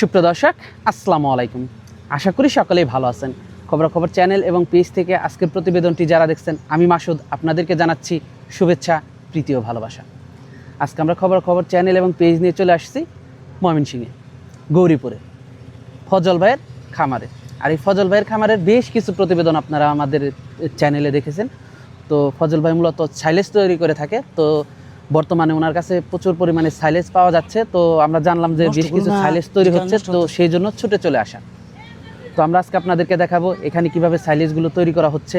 সুপ্রিয় দর্শক, আসসালামু আলাইকুম। আশা করি সকলেই ভালো আছেন। খবরাখবর চ্যানেল এবং পেজ থেকে আজকের প্রতিবেদনটি যারা দেখছেন, আমি মাসুদ আপনাদেরকে জানাচ্ছি শুভেচ্ছা, প্রীতি ও ভালোবাসা। আজকে আমরা খবরাখবর চ্যানেল এবং পেজ নিয়ে চলে আসছি ময়মনসিংহে, গৌরীপুরে, ফজল ভাইয়ের খামারে। আর এই ফজল ভাইয়ের খামারের বেশ কিছু প্রতিবেদন আপনারা আমাদের চ্যানেলে দেখেছেন। তো ফজল ভাই মূলত সাইলেজ তৈরি করে থাকে। তো বর্তমানে ওনার কাছে প্রচুর পরিমাণে সাইলেজ পাওয়া যাচ্ছে। তো আমরা জানলাম যে বেশ কিছু সাইলেজ তৈরি হচ্ছে তো সেই জন্য ছুটে চলে আসা তো আমরা আজকে আপনাদেরকে দেখাবো এখানে কীভাবে সাইলেজগুলো তৈরি করা হচ্ছে।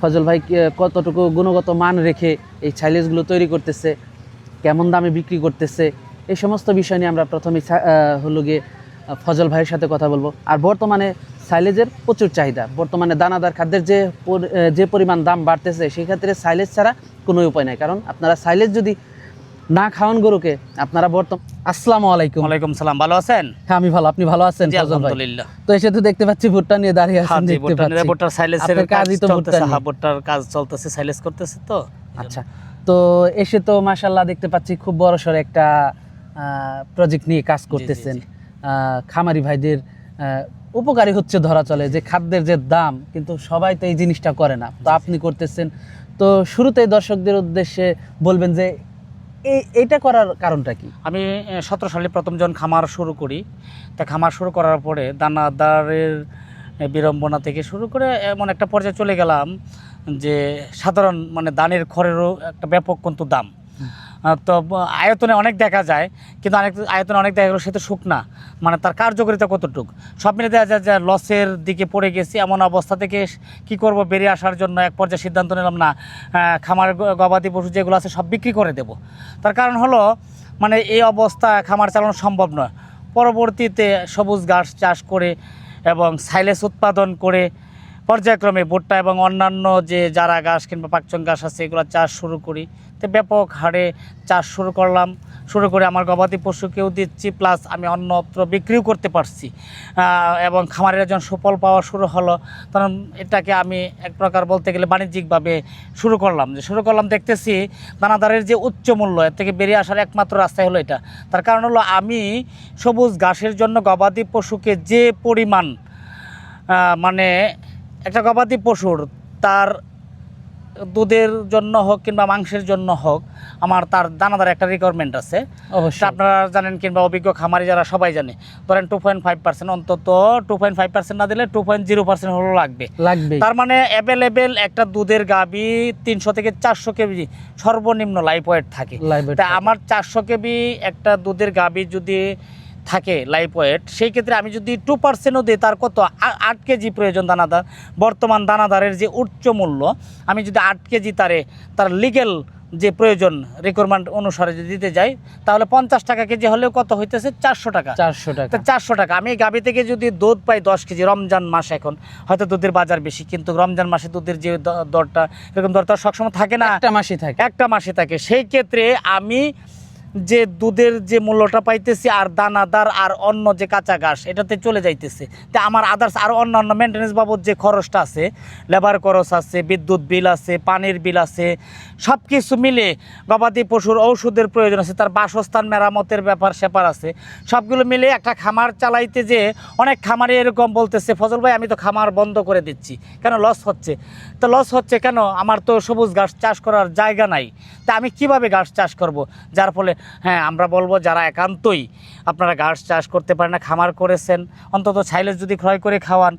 ফজল ভাই কতটুকু গুণগত মান রেখে এই সাইলেজগুলো তৈরি করতেছে কেমন দামে বিক্রি করতেছে এই সমস্ত বিষয় নিয়ে আমরা প্রথমে হলো গিয়ে ফজল ভাইয়ের সাথে কথা বলব। আর বর্তমানে সাইলেজের প্রচুর চাহিদা। বর্তমানে দানাদার খাদ্যের যে যে পরিমাণ দাম বাড়তেছে সেই ক্ষেত্রে সাইলেজ ছাড়া কোনো উপায় নাই। কারণ আপনারা সাইলেজ যদি না খাওয়ান গরুকে আপনারা বর্তমান আসসালামু আলাইকুম। ওয়ালাইকুম সালাম। ভালো আছেন? হ্যাঁ আমি ভালো। আপনি ভালো আছেন আলহামদুলিল্লাহ। তো এসে তো দেখতে পাচ্ছি ভুট্টা নিয়ে দাঁড়িয়ে হ্যাঁ আছেন দেখতে পাচ্ছি। আপনার কাজ কাজই তো ভুট্টা চলতেছে হ্যাঁ ভুট্টার কাজ চলতেছে সাইলেন্স করতেছে তো। আচ্ছা। তো এসে তো মাশাল্লাহ দেখতে পাচ্ছি খুব বড় সড় একটা প্রজেক্ট নিয়ে কাজ করতেছেন। খামারি ভাইদের উপকারী হচ্ছে ধরা চলে যে খাদ্যের যে দাম কিন্তু সবাই তো এই জিনিসটা করে না। তো আপনি করতেছেন। তো শুরুতেই দর্শকদের উদ্দেশ্যে বলবেন যে এই এইটা করার কারণটা কি? আমি সতেরো সালে প্রথম যখন খামার শুরু করি। তা খামার শুরু করার পরে দানাদারের বিড়ম্বনা থেকে শুরু করে এমন একটা পর্যায়ে চলে গেলাম যে সাধারণ মানে দানের খড়েরও একটা ব্যাপক কিন্তু দাম। তো আয়তনে অনেক দেখা যায়, কিন্তু অনেক আয়তনে অনেক দেখা গেলো সে তো শুকনা মানে তার কার্যকারিতা কতটুক? সব মিলে দেখা যায় যে লসের দিকে পড়ে গেছি, এমন অবস্থা থেকে কি করব বেরিয়ে আসার জন্য এক পর্যায়ে সিদ্ধান্ত নিলাম, না খামার গবাদি পশু যেগুলো আছে সব বিক্রি করে দেব। তার কারণ হলো মানে এই অবস্থা খামার চালানো সম্ভব নয়। পরবর্তীতে সবুজ ঘাস চাষ করে এবং সাইলেস উৎপাদন করে পর্যায়ক্রমে ভুট্টা এবং অন্যান্য যে যারা ঘাস কিংবা পাকচং ঘাস আছে, এগুলো চাষ শুরু করি। তো ব্যাপক হারে চাষ শুরু করলাম। শুরু করে আমার গবাদি পশুকেও দিচ্ছি প্লাস আমি অন্যত্র বিক্রিও করতে পারছি। এবং খামারের একজন সুফল পাওয়া শুরু হলো। তখন এটাকে আমি এক প্রকার বলতে গেলে বাণিজ্যিকভাবে শুরু করলাম। যে শুরু করলাম দেখতেছি দানাদারের যে উচ্চ মূল্য, এর থেকে বেরিয়ে আসার একমাত্র রাস্তাই হলো এটা। তার কারণ হলো আমি সবুজ ঘাসের জন্য গবাদি পশুকে যে পরিমাণ মানে একটা গবাদি পশুর তার দুধের জন্য হোক কিংবা মাংসের জন্য হোক আমার তার দানাদার একটা রিকোয়ারমেন্ট আছে। অবশ্যই। আপনারা জানেন কিংবা অভিজ্ঞ খামারি যারা সবাই জানে ধরেন টু পয়েন্ট ফাইভ পার্সেন্ট অন্তত টু পয়েন্ট ফাইভ পার্সেন্ট না দিলে টু পয়েন্ট জিরো পার্সেন্ট হলো লাগবে। লাগবে। তার মানে অ্যাভেলেবেল একটা দুধের গাবি তিনশো থেকে চারশো কেজি সর্বনিম্ন লাইফ ওয়েট থাকে। তা আমার চারশো কেবি একটা দুধের গাবি যদি থাকে লাইফ ওয়েট সেই ক্ষেত্রে আমি যদি টু পার্সেন্টও দিই তার কত? আট কেজি প্রয়োজন দানাদার। বর্তমান দানাদারের যে উচ্চ মূল্য আমি যদি আট কেজি তারে তার লিগেল যে প্রয়োজন রিকোয়ারমেন্ট অনুসারে যদি দিতে যাই তাহলে পঞ্চাশ টাকা কেজি হলেও কত হইতেছে? চারশো টাকা। চারশো টাকা। চারশো টাকা। আমি গাভি থেকে যদি দুধ পাই দশ কেজি রমজান মাস এখন হয়তো দুধের বাজার বেশি কিন্তু রমজান মাসে দুধের যে দরটা এরকম দরটা সবসময় থাকে না। একটা মাসই থাকে। একটা মাসে থাকে। সেই ক্ষেত্রে আমি যে দুধের যে মূল্যটা পাইতেছি আর দানাদার আর অন্য যে কাঁচা ঘাস, এটাতে চলে যাইতেছে। তা আমার আদার্স আর অন্যান্য মেনটেন্যান্স বাবদ যে খরচটা আছে লেবার খরচ আছে, বিদ্যুৎ বিল আছে, পানির বিল আছে সব কিছু মিলে গবাদি পশুর ঔষধের প্রয়োজন আছে, তার বাসস্থান, মেরামতের ব্যাপার স্যাপার আছে, সবগুলো মিলে একটা খামার চালাইতে যে অনেক খামারে এরকম বলতেছে, ফজল ভাই, আমি তো খামার বন্ধ করে দিচ্ছি। কেন লস হচ্ছে? তো লস হচ্ছে কেন? আমার তো সবুজ ঘাস চাষ করার জায়গা নাই। তা আমি কীভাবে ঘাস চাষ করব? যার ফলে হ্যাঁ আমরা বলব যারা একান্তই আপনারা ঘাস চাষ করতে পারেন না, খামার করেছেন, অন্তত সাইলেজ যদি ক্রয় করে খাওয়ান,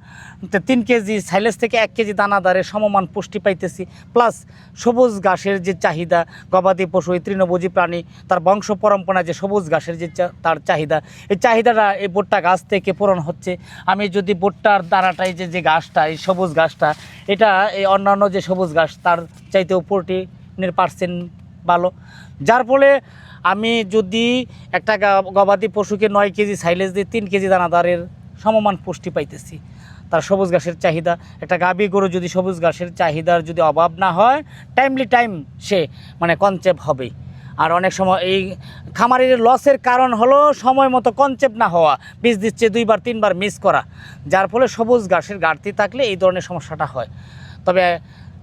তো তিন কেজি সাইলেজ থেকে এক কেজি দানাদারে সমমান পুষ্টি পাইতেছি। প্লাস সবুজ ঘাসের যে চাহিদা, গবাদি পশু, এই তৃণভোজী প্রাণী, তার বংশ পরম্পরা যে সবুজ ঘাসের যে তার চাহিদা, এই চাহিদাটা এই ভুট্টা গাছ থেকে পূরণ হচ্ছে। আমি যদি ভুট্টার দানাটাই যে যে ঘাসটা, এই সবুজ ঘাসটা, এটা এই অন্যান্য যে সবুজ ঘাস, তার চাইতেও প্রোটিনের পার্সেন্ট ভালো। যার ফলে আমি যদি একটা গবাদি পশুকে নয় কেজি সাইলেজ দিয়ে তিন কেজি দানাদারের সমমান পুষ্টি পাইতেছি, তার সবুজ ঘাসের চাহিদা। একটা গাভী গরু যদি সবুজ ঘাসের চাহিদার যদি অভাব না হয় টাইমলি টাইম সে মানে কনচেপ্ট হবে। আর অনেক সময় এই খামারের লসের কারণ হলো সময় মতো কনচেপ্ট না হওয়া, বীজ দিচ্ছে দুইবার, তিনবার মিস করা। যার ফলে সবুজ ঘাসের ঘাটতি থাকলে এই ধরনের সমস্যাটা হয়। তবে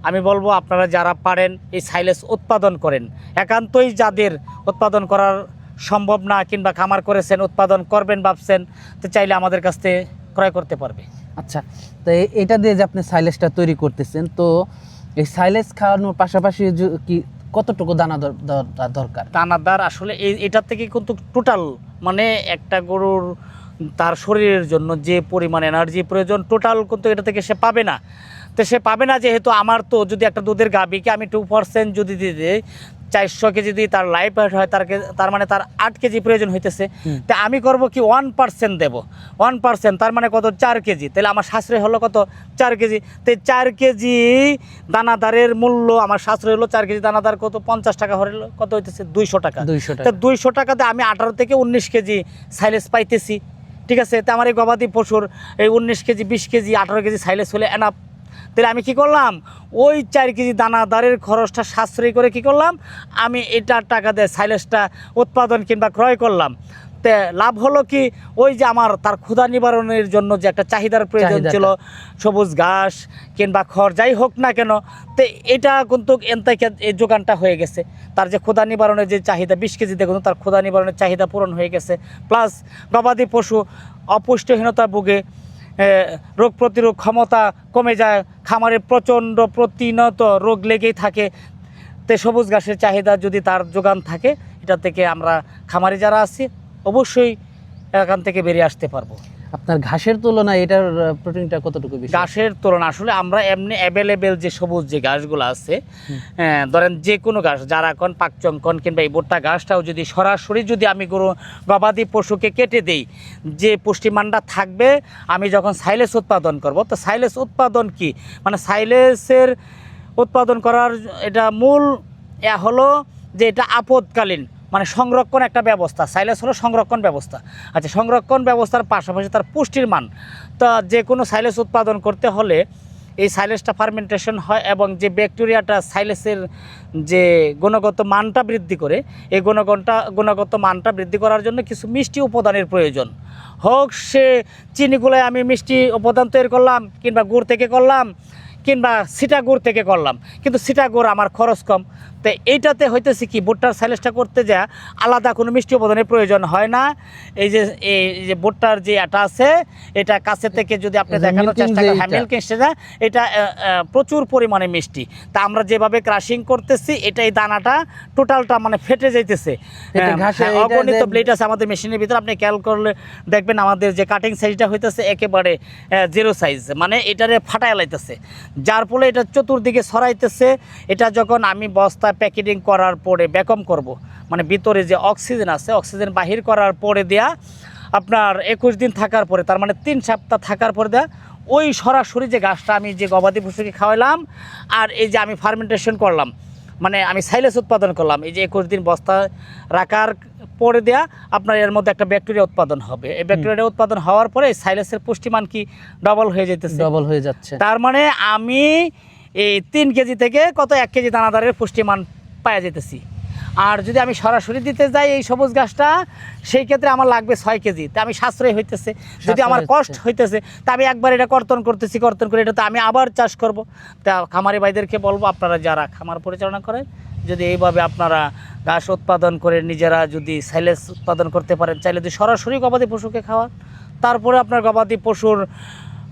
আমি বলব আপনারা যারা পারেন এই সাইলেস উৎপাদন করেন। একান্তই যাদের উৎপাদন করার সম্ভব না কিংবা খামার করেছেন উৎপাদন করবেন ভাবছেন তো চাইলে আমাদের কাছ থেকে ক্রয় করতে পারবে। আচ্ছা তো এটা দিয়ে যে আপনি সাইলেজটা তৈরি করতেছেন তো এই সাইলেজ খাওয়ানোর পাশাপাশি কি কতটুকু দানা দর- দর- দরকার? দানাদার আসলে এই এটার থেকে কিন্তু টোটাল মানে একটা গরুর তার শরীরের জন্য যে পরিমাণ এনার্জি প্রয়োজন টোটাল কিন্তু এটা থেকে সে পাবে না। তো সে পাবে না যেহেতু আমার তো যদি একটা দুধের গাভিকে আমি টু পার্সেন্ট যদি দিয়ে দিই চারশো কেজি যদি তার লাইফ হয় তার তার মানে তার আট কেজি প্রয়োজন হইতেছে। তা আমি করব কি ওয়ান পার্সেন্ট দেবো। ওয়ান পার্সেন্ট তার মানে কত? চার কেজি। তাহলে আমার সাশ্রয় হলো কত? চার কেজি। তো চার কেজি দানাদারের মূল্য আমার সাশ্রয় হলো চার কেজি দানাদার কত? পঞ্চাশ টাকা হলো কত হইতেছে? দুইশো টাকা। দুইশো তা টাকা। দুইশো টাকাতে আমি আঠারো থেকে উনিশ কেজি সাইলেজ পাইতেছি। ঠিক আছে, তো আমার এই গবাদি পশুর এই উনিশ কেজি, বিশ কেজি, আঠারো কেজি সাইলেজ হলে এনাফ তাহলে আমি কি করলাম? ওই চার কেজি দানাদারের খরচটা সাশ্রয়ী করে কি করলাম? আমি এটার টাকা দিয়ে সাইলেসটা উৎপাদন কিংবা ক্রয় করলাম। তে লাভ হলো কি? ওই যে আমার তার ক্ষুধা নিবারণের জন্য যে একটা চাহিদার প্রয়োজন। ছিল সবুজ ঘাস কিংবা খড় যাই হোক না কেন তো এটা কিন্তু এন থেকে এই যোগানটা হয়ে গেছে। তার যে ক্ষুধা নিবারণের যে চাহিদা বিশ কেজি দেখুন তার ক্ষুধা নিবারণের চাহিদা পূরণ হয়ে গেছে। প্লাস গবাদি পশু অপুষ্টিহীনতা ভুগে রোগ প্রতিরোধ ক্ষমতা কমে যায় খামারে প্রচণ্ড প্রতিনত রোগ লেগেই থাকে। তে সবুজ ঘাসের চাহিদা যদি তার যোগান থাকে এটা থেকে আমরা খামারে যারা আছি অবশ্যই এখান থেকে বেরিয়ে আসতে পারব। আপনার ঘাসের তুলনায় এটার প্রোটিনটা কতটুকু বেশি? ঘাসের তুলনা আসলে আমরা এমনি অ্যাভেলেবেল যে সবুজ যে ঘাসগুলো আছে হ্যাঁ, ধরেন যে কোনো ঘাস যারা কন পাকচং কন কিংবা এই ভুট্টা ঘাসটাও যদি সরাসরি যদি আমি গরু গবাদি পশুকে কেটে দেই যে পুষ্টিমানটা থাকবে আমি যখন সাইলেস উৎপাদন করব তো সাইলেস উৎপাদন কি? মানে সাইলেসের উৎপাদন করার এটা মূল এ হলো যে এটা আপদকালীন মানে সংরক্ষণ একটা ব্যবস্থা সাইলেস হলো সংরক্ষণ ব্যবস্থা। আচ্ছা সংরক্ষণ ব্যবস্থার পাশাপাশি তার পুষ্টির মান। তা যে কোনো সাইলেস উৎপাদন করতে হলে এই সাইলেসটা ফার্মেন্টেশন হয় এবং যে ব্যাকটেরিয়াটা সাইলেসের যে গুণগত মানটা বৃদ্ধি করে, এই গুণগণটা, গুণগত মানটা বৃদ্ধি করার জন্য কিছু মিষ্টি উপাদানের প্রয়োজন। হোক, সে চিনিগুলোয় আমি মিষ্টি উপাদান তৈরি করলাম, কিংবা গুড় থেকে করলাম, কিংবা সিটা গুড় থেকে করলাম, কিন্তু সিটা গুড় আমার খরচ কম। তো এইটাতে হইতেছে কি ভুট্টার সাইলেসটা করতে যা আলাদা কোনো মিষ্টি উপাদানের প্রয়োজন হয় না। এই যে এই যে ভুট্টার যে আটা আছে এটা কাছে থেকে যদি আপনি দেখানোর চেষ্টা করেন হ্যাঁ এটা। মিল্ক না এটা প্রচুর পরিমাণে মিষ্টি। তা আমরা যেভাবে ক্রাশিং করতেছি এটা এই দানাটা টোটালটা মানে ফেটে যাইতেছে। হ্যাঁ, হ্যাঁ, এটা অগণিত ব্লেড আছে আমাদের মেশিনের ভিতরে আপনি খেয়াল করলে দেখবেন আমাদের যে কাটিং সাইজটা হইতেছে একেবারে জিরো সাইজ মানে এটারে ফাটায় লাইতেছে। যার ফলে এটা চতুর্দিকে ছড়াইতেছে। এটা যখন আমি বস্তা প্যাকেটিং করার পরে ব্যাকম করব। মানে ভিতরে যে অক্সিজেন আছে অক্সিজেন বাহির করার পরে দেয়া আপনার একুশ দিন থাকার পরে তার মানে তিন সপ্তাহ থাকার পরে দেয়া ওই সরাসরি যে গাছটা আমি যে গবাদি পশুকে খাওয়ালাম আর এই যে আমি ফার্মেন্টেশন করলাম মানে আমি সাইলেস উৎপাদন করলাম এই যে একুশ দিন বস্তা রাখার পরে দেয়া আপনার এর মধ্যে একটা ব্যাকটেরিয়া উৎপাদন হবে। এই ব্যাকটেরিয়া উৎপাদন হওয়ার পরে সাইলেসের পুষ্টিমান কি ডবল হয়ে যেতেছে ডবল হয়ে যাচ্ছে। তার মানে আমি এই তিন কেজি থেকে কত এক কেজি দানাদারের পুষ্টিমান পাওয়া যেতেছি। আর যদি আমি সরাসরি দিতে যাই এই সবুজ গাছটা সেই ক্ষেত্রে আমার লাগবে ছয় কেজি। তা আমি সাশ্রয় হইতেছে। যদি আমার কষ্ট হইতেছে। তা আমি একবার এটা কর্তন করতেছি কর্তন করে এটা তো আমি আবার চাষ করব। তা খামারি ভাইদেরকে বলব আপনারা যারা খামার পরিচালনা করেন যদি এইভাবে আপনারা ঘাস উৎপাদন করে নিজেরা যদি সাইলেস উৎপাদন করতে পারেন চাইলে যদি সরাসরি গবাদি পশুকে খাওয়ান তারপরে আপনার গবাদি পশুর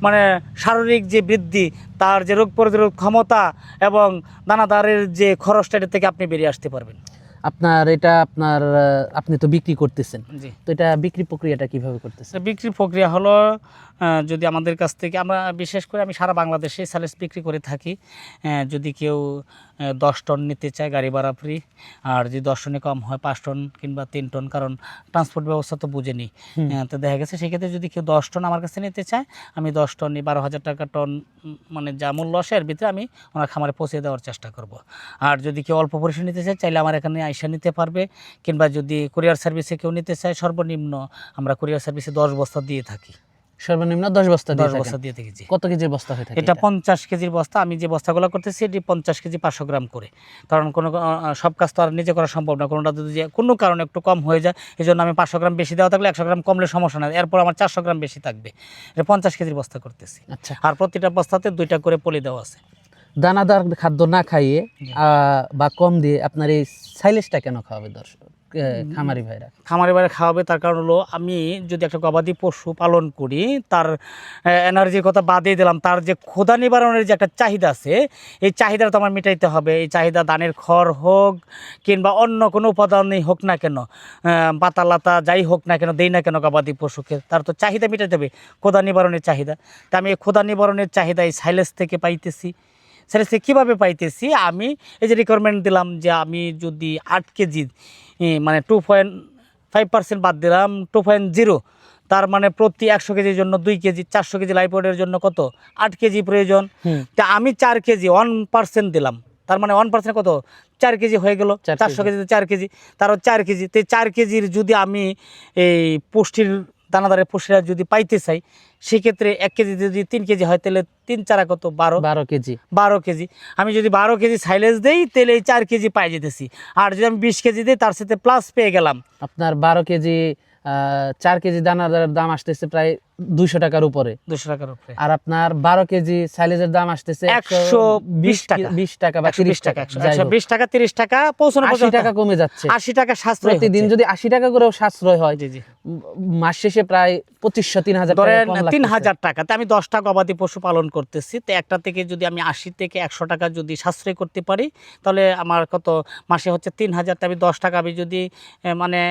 মানে শারীরিক যে বৃদ্ধি তার যে রোগ প্রতিরোধ ক্ষমতা এবং দানাদারের যে খরচটা এটা থেকে আপনি বেরিয়ে আসতে পারবেন। আপনার এটা আপনার আপনি তো বিক্রি করতেছেন। তো এটা বিক্রি প্রক্রিয়াটা কীভাবে করতেছেন? বিক্রি প্রক্রিয়া হলো যদি আমাদের কাছ থেকে আমরা বিশেষ করে আমি সারা বাংলাদেশে স্যালেস বিক্রি করে থাকি যদি কেউ দশ টন নিতে চায় গাড়ি ভাড়া ফ্রি আর যদি দশ টনে কম হয় পাঁচ টন কিংবা তিন টন কারণ ট্রান্সপোর্ট ব্যবস্থা তো বুঝেনি। হুম। তো দেখা গেছে সেক্ষেত্রে যদি কেউ দশ টন আমার কাছে নিতে চায় আমি দশ টন নিই বারো হাজার টাকা টন মানে যা মূল্য আসে এর ভিতরে আমি ওনার খামারে পৌঁছে দেওয়ার চেষ্টা করব। আর যদি কেউ অল্প পরিসরে নিতে চায় চাইলে আমার এখানে আইসা নিতে পারবে কিংবা যদি কুরিয়ার সার্ভিসে কেউ নিতে চায় সর্বনিম্ন আমরা কুরিয়ার সার্ভিসে দশ বস্তা দিয়ে থাকি। সর্বনিম্ন দশ বস্তা দশ বস্তা দিয়ে থাকি কত কেজির বস্তা হয়ে থাকে এটা পঞ্চাশ কেজির বস্তা। আমি যে বস্তাগুলো করতেছি এটি পঞ্চাশ কেজি পাঁচশো গ্রাম করে। কারণ কোনো সব কাজ তো আর নিজে করা সম্ভব না। কোনোটা যদি কোনো কারণে একটু কম হয়ে যায় এই জন্য আমি পাঁচশো গ্রাম বেশি দেওয়া থাকলে একশো গ্রাম কমলে সমস্যা নাই। এরপর আমার চারশো গ্রাম বেশি থাকবে। এটা পঞ্চাশ কেজির বস্তা করতেছি। আচ্ছা। আর প্রতিটা বস্তাতে দুইটা করে পলি দেওয়া আছে। দানাদার খাদ্য না খাইয়ে বা কম দিয়ে আপনার এই সাইলেজটা কেন খাওয়াবে দর্শক? খামারি ভাইরা। খামারে বাড়ি খাওয়াবে তার কারণ হলো আমি যদি একটা গবাদি পশু পালন করি তার এনার্জির কথা বাদই দিলাম তার যে ক্ষুধা নিবারণের যে একটা চাহিদা আছে এই চাহিদাটা তো আমার মেটাইতে হবে। এই চাহিদা ধানের খড় হোক কিংবা অন্য কোনো উপাদানই হোক না কেন আহ, পাতা লাতা যাই হোক না কেন দেই না কেন গবাদি পশুকে তার তো চাহিদা মেটাইতে হবে ক্ষুধা নিবারণের চাহিদা। তা আমি এই ক্ষুধা নিবারণের চাহিদা এই সাইলেস থেকে পাইতেছি। সাইলেস সে কীভাবে পাইতেছি? আমি এই যে রিকোয়ারমেন্ট দিলাম যে আমি যদি আট কেজি মানে টু পয়েন্ট ফাইভ পার্সেন্ট বাদ দিলাম টু পয়েন্ট জিরো তার মানে প্রতি একশো কেজির জন্য দুই কেজি চারশো কেজি লাইপোডের জন্য কত? আট কেজি প্রয়োজন। তা আমি চার কেজি ওয়ান পার্সেন্ট দিলাম। তার মানে ওয়ান পার্সেন্ট কত? চার কেজি হয়ে গেল। চার চারশো কেজি। কেজিতে চার কেজি তারও চার কেজি। তো চার কেজির যদি আমি এই পুষ্টির দানাদারের পশুরা যদি পাইতে চাই সেক্ষেত্রে এক কেজি যদি তিন কেজি হয় তাহলে তিন চারা কত? বারো। বারো কেজি। বারো কেজি। আমি যদি বারো কেজি সাইলেজ দেই তাহলে এই চার কেজি পাই যেতেছি। আর যদি আমি বিশ কেজি দিই তার সাথে প্লাস পেয়ে গেলাম। আপনার বারো কেজি চার কেজি দানাদারের দাম আসতেছে প্রায় দুইশো টাকার উপরে। দুশো টাকার উপরে। আর আপনার বারো কেজি সাইলেজের দাম আসতেছে একশো বিশ টাকা। বিশ টাকা বা তিরিশ টাকা একশো। বিশ টাকা তিরিশ টাকা পৌঁছানো আশি টাকা কমে যাচ্ছে। আশি টাকা সাশ্রয় প্রতিদিন যদি আশি টাকা করেও সাশ্রয় হয় জি জি। মাস শেষে প্রায় পঁচিশশো তিন হাজার ধরেন তিন হাজার আমি দশটা গবাদি পশু পালন করতেছি। তো একটা থেকে যদি আমি আশি থেকে একশো টাকা যদি সাশ্রয় করতে পারি তাহলে আমার কত মাসে হচ্ছে তিন হাজার আমি দশ টাকা আমি যদি মানে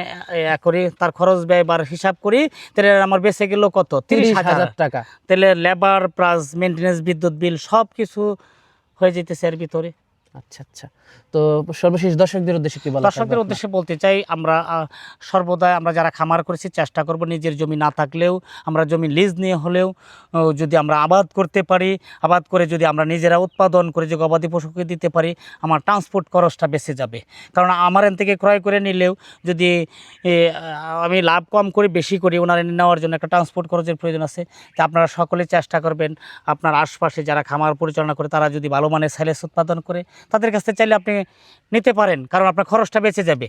করি তার খরচ ব্যয় বার হিসাব করি তাহলে আমার বেঁচে গেল কত? তিরিশ হাজার টাকা। তাহলে লেবার প্লাস মেনটেন্স বিদ্যুৎ বিল সব কিছু হয়ে যেতেছে এর ভিতরে। আচ্ছা আচ্ছা। তো সর্বশেষ দর্শকদের উদ্দেশ্যে কি বলা দর্শকদের উদ্দেশ্যে বলতে চাই আমরা আহ, সর্বদাই আমরা যারা খামার করেছি চেষ্টা করব নিজের জমি না থাকলেও আমরা জমি লিজ নিয়ে হলেও যদি আমরা আবাদ করতে পারি আবাদ করে যদি আমরা নিজেরা উৎপাদন করে যে গবাদি পশুকে দিতে পারি আমার ট্রান্সপোর্ট খরচটা বেঁচে যাবে। কারণ আমার এন থেকে ক্রয় করে নিলেও যদি আমি লাভ কম করি বেশি করি ওনার এনে নেওয়ার জন্য একটা ট্রান্সপোর্ট খরচের প্রয়োজন আছে তা আপনারা সকলে চেষ্টা করবেন আপনার আশপাশে যারা খামার পরিচালনা করে তারা যদি ভালো মানের সাইলেস উৎপাদন করে তাদের কাছ থেকে চাইলে আপনি নিতে পারেন, কারণ আপনার খরচটা বেঁচে যাবে।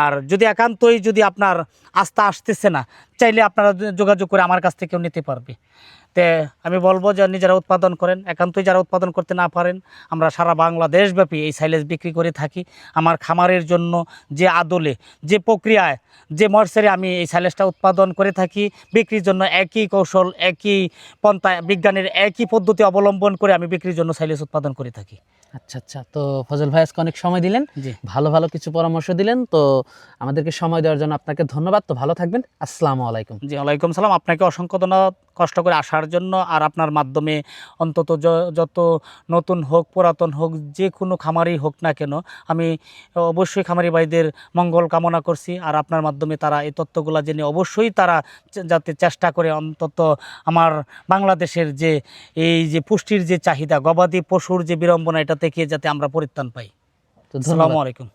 আর যদি একান্তই যদি আপনার আস্থা আসতেছে না, চাইলে আপনারা যোগাযোগ করে আমার কাছ থেকেও নিতে পারবে। তে আমি বলব যে নিজেরা উৎপাদন করেন, একান্তই যারা উৎপাদন করতে না পারেন, আমরা সারা বাংলাদেশব্যাপী এই সাইলেজ বিক্রি করে থাকি। আমার খামারের জন্য যে আদলে, যে প্রক্রিয়ায়, যে মর্সারে আমি এই সাইলেজটা উৎপাদন করে থাকি, বিক্রির জন্য একই কৌশল, একই পন্থা, বিজ্ঞানের একই পদ্ধতি অবলম্বন করে আমি বিক্রির জন্য সাইলেজ উৎপাদন করে থাকি। আচ্ছা আচ্ছা। তো ফজল ভাই আজকে অনেক সময় দিলেন। ভালো ভালো কিছু পরামর্শ দিলেন। তো আমাদেরকে সময় দেওয়ার জন্য আপনাকে ধন্যবাদ। তো ভালো থাকবেন। আসসালামু আলাইকুম। জি ওয়ালাইকুম সালাম। আপনাকে অসংখ্য ধন্যবাদ কষ্ট করে আসার জন্য। আর আপনার মাধ্যমে অন্তত য- যত নতুন হোক পুরাতন হোক যে কোনো খামারই হোক না কেন আমি অবশ্যই খামারি ভাইদের মঙ্গল কামনা করছি। আর আপনার মাধ্যমে তারা এই তথ্যগুলো জেনে অবশ্যই তারা যাতে চেষ্টা করে অন্তত আমার বাংলাদেশের যে এই যে পুষ্টির যে চাহিদা গবাদি পশুর যে বিড়ম্বনা এটা থেকে যাতে আমরা পরিত্রাণ পাই। তো আসসালামু আলাইকুম।